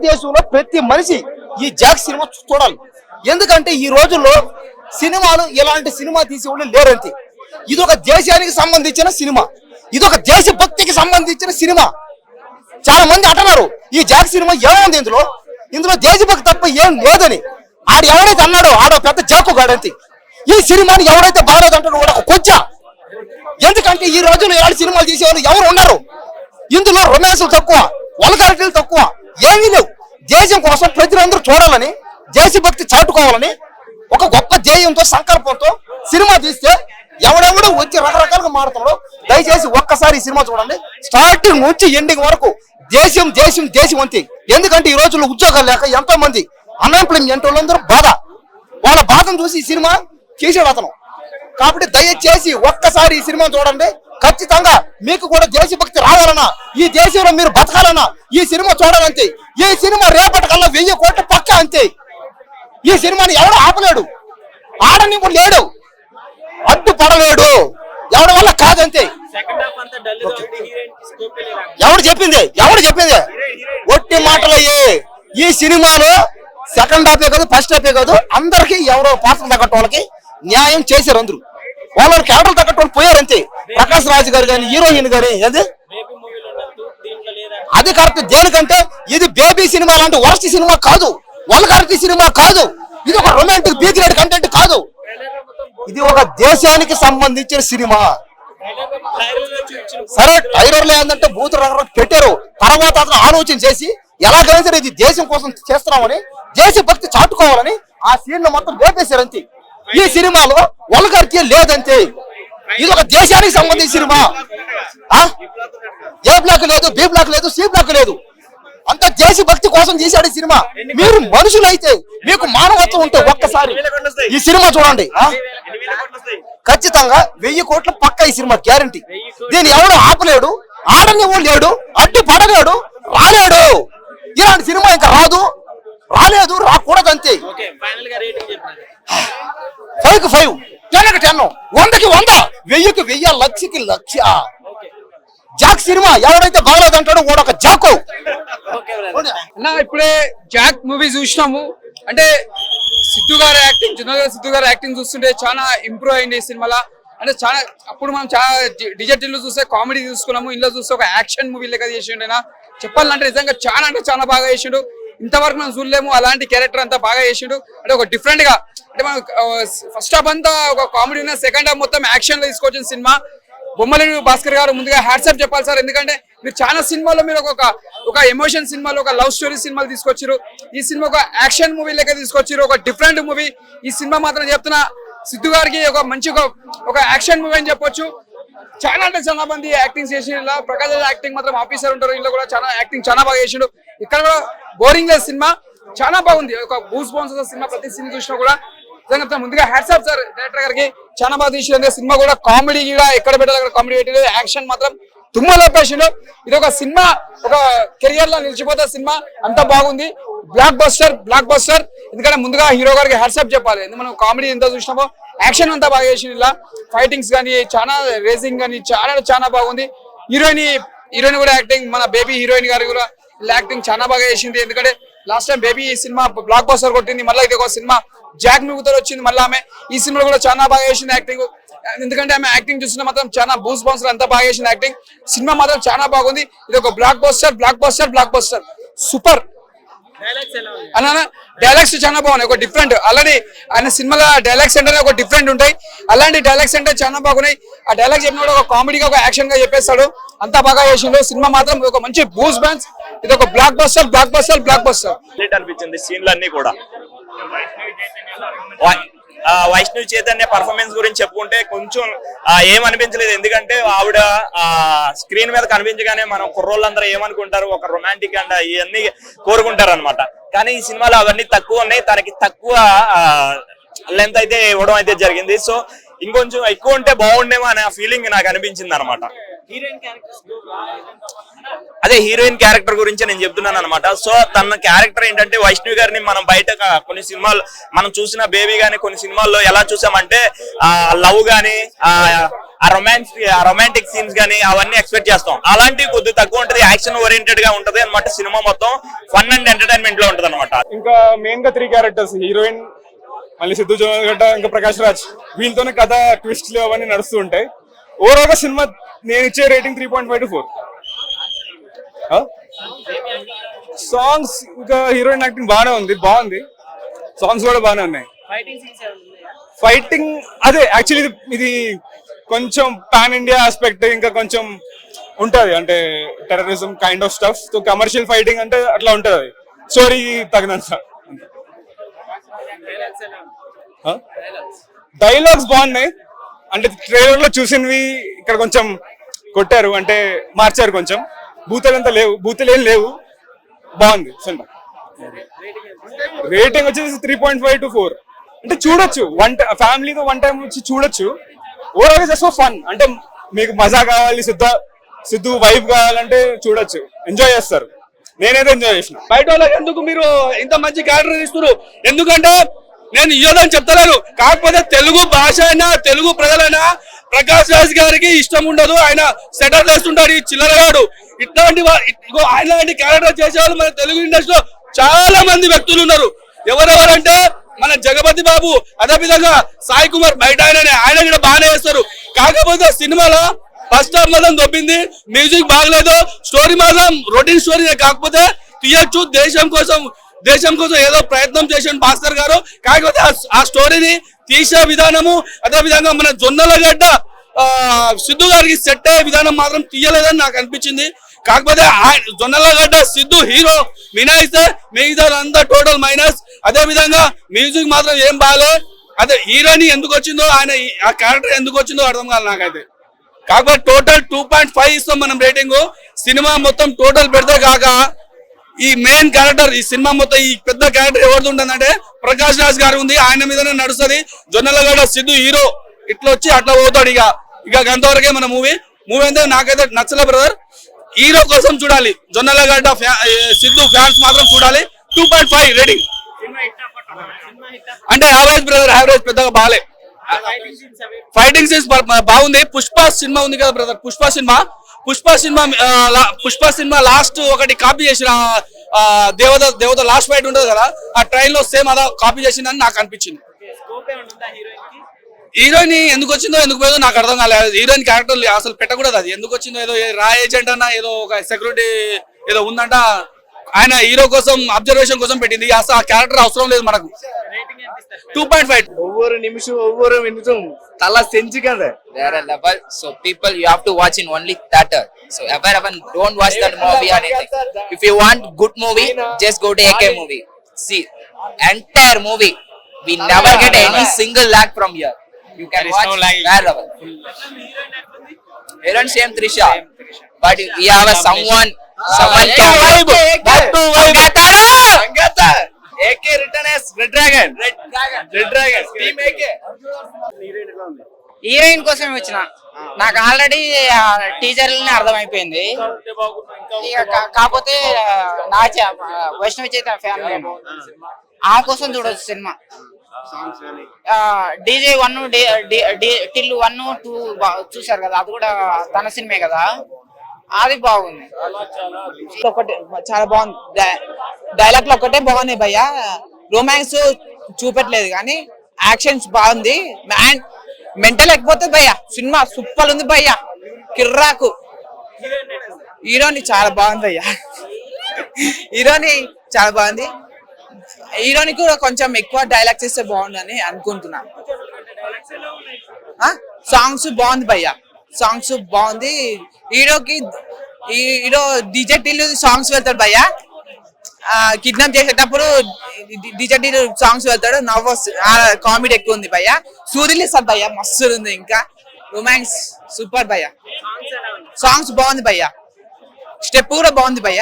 భారతదేశంలో ప్రతి మనిషి ఈ జాక్ సినిమా చూడాలి. ఎందుకంటే ఈ రోజుల్లో సినిమాలు ఇలాంటి సినిమా తీసేవాళ్ళు లేరంతే. ఇది ఒక దేశానికి సంబంధించిన సినిమా. ఇది ఒక దేశభక్తికి సంబంధించిన సినిమా. చాలా మంది అంటున్నారు ఈ జాక్ సినిమా ఏముంది ఇందులో? ఇందులో దేశభక్తి తప్ప ఏం లేదని. ఆడు ఎవరైతే అన్నాడో ఆడో పెద్ద జాకు గాడంతే. ఈ సినిమాని ఎవరైతే బాగలేదు అంటాడో వాడు ఒక కొచ్చ ఎందుకంటే ఈ రోజుల్లో ఏడు సినిమాలు తీసేవాళ్ళు ఎవరు ఉన్నారు ఇందులో రొమాన్సులు తక్కువ వల్గారిటీలు తక్కువ. ఏమీ లేవు. దేశం కోసం ప్రజలందరూ చూడాలని దేశభక్తి చాటుకోవాలని ఒక గొప్ప ధ్యేయంతో సంకల్పంతో సినిమా తీస్తే ఎవడెవడో వచ్చి రకరకాలుగా మారుతున్నాడు దయచేసి ఒక్కసారి ఈ సినిమా చూడండి. స్టార్టింగ్ నుంచి ఎండింగ్ వరకు దేశం దేశం దేశం అంతే. ఎందుకంటే ఈ రోజుల్లో ఉద్యోగాలు లేక ఎంతో మంది అన్ఎంప్లాయ్మెంట్ వాళ్ళందరూ బాధ. వాళ్ళ బాధను చూసి ఈ సినిమా చేసాడు అతను. కాబట్టి దయచేసి ఒక్కసారి ఈ సినిమా చూడండి. ఖచ్చితంగా మీకు కూడా దేశభక్తి రావాలన్నా ఈ దేశంలో మీరు బతకాలన్నా ఈ సినిమా చూడాలంతే ఈ సినిమా రేపటికల్లా వెయ్యి కోట్ల పక్క అంతే. ఈ సినిమాని ఎవడు ఆపలేడు? ఆడనివ్వు లేడు. అడ్డుపడలేడు. ఎవడి వల్ల కాదంతే. ఎవడు చెప్పింది? ఎవడు చెప్పింది? ఒట్టి మాటలయ్యే. ఈ సినిమాలో సెకండ్ హాఫే కాదు ఫస్ట్ హాఫే కాదు అందరికి ఎవరో పాత్రలు తగ్గట్టు వాళ్ళకి న్యాయం చేశారు అందరూ. వాళ్ళ క్యాడలు తగ్గట్టు వాళ్ళు పోయారు అంతే ప్రకాష్ రాజు గారు కానీ హీరోయిన్ గారి ఏది? అది కరెక్ట్. దేనికంటే ఇది బేబీ సినిమా లాంటి వరస్ట్ సినిమా కాదు. వల్గారిటీ సినిమా కాదు. ఇది ఒక రొమాంటిక్ బీ గ్రేడ్ కంటెంట్ కాదు. ఇది ఒక దేశానికి సంబంధించిన సినిమా. సరే టైలర్లు ఏంటంటే బూత్ రకరకాలు పెట్టారు. తర్వాత అతను ఆలోచన చేసి ఎలాగైనా సరే ఇది దేశం కోసం చేస్తున్నామని దేశభక్తి చాటుకోవాలని ఆ సీన్ మొత్తం లేపేశారు అంతే. ఈ సినిమాలో వల్గారికి లేదంతే ఇది ఒక దేశానికి సంబంధించిన సినిమా? ఏ బ్లాక్ లేదు బి బ్లాక్ లేదు సి బ్లాక్ లేదు. అంత దేశభక్తి కోసం తీశాడు ఈ సినిమా. మీరు మనుషులైతే మీకు మానవత్వం ఉంటే ఒక్కసారి ఈ సినిమా చూడండి? ఖచ్చితంగా వెయ్యి కోట్ల పక్క ఈ సినిమా గ్యారంటీ. దీన్ని ఎవడు ఆపలేడు ఆడనివ్వ లేడు అడ్డు పడలేడు రాలేడు. ఇలాంటి సినిమా ఇంకా రాదు. రాలేదు రాకూడదు అంతే ఫైవ్కి ఫైవ్. టెన్కి టెన్. వందకి వంద. వెయ్యికి వెయ్యి లక్షకి లక్ష. ఓకే జాక్ సినిమా ఎవడైతే బాగలేదంటాడో వాడు ఒక జాకో. అన్న ఇప్పుడే జాక్ మూవీ చూసినాము. అంటే సిద్ధు గారి యాక్టింగ్ జునల్ సిద్ధు గారి యాక్టింగ్ చూస్తుంటే చాలా ఇంప్రూవ్ అయింది ఈ సినిమాలో. అంటే చాలా అప్పుడు మనం చాలా డిజిటల్ చూస్తే కామెడీ చూసుకున్నాము ఇందులో చూస్తే ఒక యాక్షన్ మూవీ లెక్క చేసిండు ఆయన. చెప్పాలంటే నిజంగా చాలా అంటే చాలా బాగా చేసిండు. ఇంతవరకు మనం చూడలేము. అలాంటి క్యారెక్టర్ అంతా బాగా చేసిండు. అంటే ఒక డిఫరెంట్గా అంటే మనం ఫస్ట్ హాఫ్ అంతా ఒక కామెడీ ఉన్న సెకండ్ హాఫ్ మొత్తం యాక్షన్లో తీసుకొచ్చిన సినిమా. బొమ్మలేని భాస్కర్ గారు ముందుగా హ్యాట్సాప్ చెప్పాలి సార్. ఎందుకంటే మీరు చాలా సినిమాలో మీరు ఒక ఒక ఎమోషన్ సినిమాలు ఒక లవ్ స్టోరీ సినిమాలు తీసుకొచ్చారు ఈ సినిమా ఒక యాక్షన్ మూవీ లెక్క తీసుకొచ్చారు ఒక డిఫరెంట్ మూవీ ఈ సినిమా మాత్రం చెప్తున్నా సిద్ధు గారికి ఒక మంచి ఒక యాక్షన్ మూవీ అని చెప్పొచ్చు. చాలా అంటే చాలా మంది యాక్టింగ్ చేసి ప్రకాశ్ యాక్టింగ్ మాత్రం ఆఫీసర్ ఉంటారు. ఇంట్లో కూడా చాలా యాక్టింగ్ చాలా బాగా చేసిండు. ఇక్కడ కూడా బోరింగ్ లేదు సినిమా చాలా బాగుంది. ఒక బూస్ బౌన్స్ సినిమా ప్రతి సినిమా చూసినా కూడా. నిజంగా చెప్తున్నా, ముందుగా హ్యాట్సాప్ సార్ డైరెక్టర్ గారికి చాలా బాగా తీసిన సినిమా కూడా కామెడీ కూడా ఎక్కడ పెట్టాలి అక్కడ కామెడీ పెట్టలేదు యాక్షన్ మాత్రం తుమ్మలో పేషెంట్ ఇది ఒక సినిమా ఒక కెరియర్లో నిలిచిపోతే సినిమా అంత బాగుంది. బ్లాక్ బస్టర్ బ్లాక్ బస్టర్ ఎందుకంటే ముందుగా హీరో గారికి హ్యాట్సాప్ చెప్పాలి. ఎందుకు మనం కామెడీ ఎంత చూసినామో యాక్షన్ అంతా బాగా చేసిన ఇలా. ఫైటింగ్స్ కానీ చాలా రేసింగ్ కానీ చాలా చాలా బాగుంది. హీరోయిన్ హీరోయిన్ కూడా యాక్టింగ్ మన బేబీ హీరోయిన్ గారు కూడా యాక్టింగ్ చాలా బాగా చేసింది. ఎందుకంటే లాస్ట్ టైం బేబీ ఈ సినిమా బ్లాక్ బస్టర్ కొట్టింది. మళ్ళీ ఇది ఒక సినిమా. జాక్ మిగుతో వచ్చింది మళ్ళీ ఆమె. ఈ సినిమాలో కూడా చాలా బాగా చేసింది యాక్టింగ్. ఎందుకంటే ఆమె యాక్టింగ్ చూసిన మాత్రం చాలా బూస్ బౌన్సర్ అంతా బాగా చేసింది యాక్టింగ్. సినిమా మాత్రం చాలా బాగుంది. ఇది ఒక blockbuster blockbuster blockbuster. Super. Dialogues అన్న డైలాగ్స్ చాలా బాగున్నాయి. ఒక డిఫరెంట్. ఆల్రెడీ ఆయన సినిమాలో డైలాగ్స్ అంటే ఒక డిఫరెంట్ ఉంటాయి. అలాంటి డైలాగ్స్ అంటే చాలా బాగున్నాయి. ఆ డైలాగ్ చెప్పిన ఒక కామెడీగా ఒక యాక్షన్గా చెప్పేస్తాడు. అంతా బాగా చేసిండు. సినిమా మాత్రం ఒక మంచి బూస్ బ్యాన్స్ ఇది ఒక blockbuster blockbuster blockbuster అనిపించింది సీన్లు అన్ని కూడా వైష్ణవి చైతన్య పర్ఫార్మెన్స్ గురించి చెప్పుకుంటే కొంచెం ఏమనిపించలేదు. ఎందుకంటే ఆవిడ స్క్రీన్ మీద కనిపించగానే మనం కుర్రోళ్ళందరూ ఏమనుకుంటారు? ఒక రొమాంటిక్ అండ్ ఇవన్నీ కోరుకుంటారు అనమాట కానీ ఈ సినిమాలో అవన్నీ తక్కువ ఉన్నాయి. తనకి తక్కువ లెంత్ అయితే ఇవ్వడం అయితే జరిగింది. సో ఇంకొంచెం ఎక్కువ ఉంటే బాగుండేమో అనే ఫీలింగ్ నాకు అనిపించింది అనమాట అదే హీరోయిన్ క్యారెక్టర్ గురించి నేను చెప్తున్నాను అనమాట సో తన క్యారెక్టర్ ఏంటంటే వైష్ణవి గారిని మనం బయట కొన్ని సినిమాలు మనం చూసిన బేబీ గానీ కొన్ని సినిమాల్లో ఎలా చూసామంటే ఆ లవ్ గానీ ఆ ఆ రొమాన్స్ ఆ రొమాంటిక్ సీన్స్ గానీ అవన్నీ ఎక్స్పెక్ట్ చేస్తాం. అలాంటివి కొద్దిగా తక్కువ ఉంటది యాక్షన్ ఓరియంటెడ్గా ఉంటది అనమాట సినిమా మొత్తం. ఫన్ అండ్ ఎంటర్టైన్మెంట్లో ఉంటది అనమాట ఇంకా మెయిన్గా త్రీ క్యారెక్టర్స్ హీరోయిన్ మళ్ళీ సిద్ధు జోగడ్డ ఇంకా ప్రకాష్ రాజ్ వీళ్ళతోనే కథ ట్విస్ట్లు అవన్నీ నడుస్తూ ఉంటాయి. ఓవరాల్గా సినిమా నేను ఇచ్చే rating three point five to four songs ఇంకా హీరోయిన్ యాక్టింగ్ బాగానే ఉంది బాగుంది. సాంగ్స్ కూడా బాగానే ఉన్నాయి. ఫైటింగ్ అదే యాక్చువల్లీ ఇది ఇది కొంచెం పాన్ ఇండియా ఆస్పెక్ట్ ఇంకా కొంచెం ఉంటది. అంటే terrorism kind of stuff so commercial fighting అంటే అట్లా ఉంటది. స్టోరీ తగినంత. డైలాగ్స్ బాగున్నాయి. అంటే ట్రైలర్లో చూసినవి ఇక్కడ కొంచెం కొట్టారు అంటే మార్చారు కొంచెం. బూతలు అంతా లేవు బూతులు ఏం లేవు. బాగుంది సినిమా. రేటింగ్ వచ్చేసి three point five to four అంటే చూడొచ్చు వన్ ఫ్యామిలీతో వన్ టైం వచ్చి చూడొచ్చు. ఓవరాల్ జస్ట్ ఫన్ అంటే మీకు మజా కావాలి సిద్ధ సిద్ధు వైఫ్ కావాలంటే చూడొచ్చు. ఎంజాయ్ చేస్తారు. నేనైతే ఎంజాయ్ చేసిన. బయట వాళ్ళకి ఎందుకు మీరు ఇంత మంచి క్యారెక్టర్ ఇస్తున్నారు ఎందుకంటే నేను ఇయ్యదని చెప్తలేను. కాకపోతే తెలుగు భాష అయినా తెలుగు ప్రజలైనా ప్రకాష్ రాజ్ గారికి ఇష్టం ఉండదు. ఆయన సెటర్ చేస్తుంటాడు ఈ చిల్లరగాడు. ఇట్లాంటి ఆయన లాంటి క్యారెక్టర్ చేసేవాళ్ళు మన తెలుగు ఇండస్ట్రీలో చాలా మంది వ్యక్తులు ఉన్నారు. ఎవరెవరంటే మన జగపతి బాబు అదే విధంగా సాయి కుమార్ బయట ఆయననే. ఆయన కూడా బాగానే చేస్తారు. కాకపోతే సినిమాలో ఫస్ట్ హాఫ్ మాత్రం దొబ్బింది. మ్యూజిక్ బాగలేదు. స్టోరీ మాత్రం రొటీన్ స్టోరీ కాకపోతే తీయచ్చు. దేశం కోసం దేశం కోసం ఏదో ప్రయత్నం చేసిన భాస్కర్ గారు. కాకపోతే ఆ- స్టోరీని తీసే విధానము అదే విధంగా మన జొన్నల గడ్డ ఆ, సిద్ధు గారికి సెట్ అయ్యే విధానం మాత్రం తీయలేదని నాకు అనిపించింది. కాకపోతే ఆయన జొన్నల గడ్డ సిద్ధు హీరో మినాయిస్తే మిగతా అంతా టోటల్ మైనస్. అదే విధంగా మ్యూజిక్ మాత్రం ఏం బాగాలే అదే హీరోని ఎందుకు వచ్చిందో ఆయన ఆ క్యారెక్టర్ ఎందుకు వచ్చిందో అర్థం కాదు నాకైతే. కాకపోతే టోటల్ టూ పాయింట్ ఫైవ్ ఇస్తాం మనం రేటింగ్. సినిమా మొత్తం టోటల్ పెడితే కాక ఈ మెయిన్ క్యారెక్టర్ ఈ సినిమా మొత్తం ఈ పెద్ద క్యారెక్టర్ ఎవరిది ఉంటుందంటే ప్రకాష్ రాజ్ గారు ఉంది. ఆయన మీదనే నడుస్తుంది. జొన్నలగడ సిద్ధు హీరో ఇట్లా వచ్చి అట్లా పోతాడు ఇక. ఇక అంతవరకే మన మూవీ మూవీ అయితే నాకైతే నచ్చలే బ్రదర్ హీరో కోసం చూడాలి. జొన్నలగడ్డ సిద్ధు ఫ్యాన్స్ మాత్రం చూడాలి. Two point five rating. అంటే యావరేజ్ బ్రదర్ యావరేజ్ పెద్దగా బాగాలే ఫైటింగ్ సీన్స్ బాగుంది. పుష్ప సినిమా ఉంది కదా brother Pushpa cinema? Pushpa cinema Pushpa cinema last ఒకటి కాపీ చేసిన దేవత దేవత లాస్ట్ ఫైట్ ఉంటుంది కదా ఆ ట్రైన్లో సేమ్ అదా కాపీ చేసిందని నాకు అనిపించింది. హీరోయిన్ ఎందుకు వచ్చిందో ఎందుకు పోయిందో నాకు అర్థం కాలేదు. హీరోయిన్ క్యారెక్టర్ అసలు పెట్టకూడదు అది. ఎందుకు వచ్చిందో ఏదో రా ఏజెంట్ అన్న ఏదో ఒక సెక్యూరిటీ ఏదో ఉందంట. ఆయన హీరో కోసం అబ్జర్వేషన్ కోసం పెట్టింది అసలు ఆ క్యారెక్టర్ అవసరం లేదు మనకు రేటింగ్ ఎంత ఇస్తారు టూ పాయింట్ ఫైవ్ ஒவ்வொரு நிமிஷம் ஒவ்வொரு நிமிஷம் தலை செஞ்சுக்காத there are level so people you have to watch in only theater so ever ever don't watch that movie or anything if you want good movie just go to AK movie see entire movie we never get any single lag from here you can watch wherever Heroine same Trisha but we have a someone AK return red dragon. Red dragon. Team AK? Heroine కోసం వచ్చిన. నాకు already టీచర్లని అర్థమైపోయింది. కాకపోతే నా వైష్ణవి చేత fan నేను. ఆ కోసం చూడొచ్చు cinema. DJ one Tillu one two చూసారు కదా అది కూడా తన సినిమే కదా. అది బాగుంది. ఒకటి చాలా బాగుంది. డైలాగ్లు ఒకటే బాగున్నాయి భయ్య. రొమాన్స్ చూపెట్టలేదు కానీ యాక్షన్స్ బాగుంది. మ్యాన్ మెంటల్ లేకపోతే భయ్య సినిమా సూపర్ ఉంది భయ్య. కిర్రాకు. హీరోని చాలా బాగుంది భయ్య. హీరోని చాలా బాగుంది. హీరోని కూడా కొంచెం ఎక్కువ డైలాగ్స్ ఇస్తే బాగుందని అనుకుంటున్నా సాంగ్స్ బాగుంది భయ్య. సాంగ్స్ బాగుంది. హీరోకి హీరో డిజే టిల్లు సాంగ్స్ వెళ్తాడు భయ్య. కిడ్నాప్ చేసేటప్పుడు డిజే టిల్లు సాంగ్స్ వెళ్తాడు. నవ్వు కామెడీ ఎక్కువ ఉంది భయ్య. సూర్యులు ఇస్తారు భయ్య మస్తు ఉంది ఇంకా. రొమాన్స్ సూపర్ భయ్య. సాంగ్స్ బాగుంది భయ్య. స్టెప్ కూడా బాగుంది భయ్య.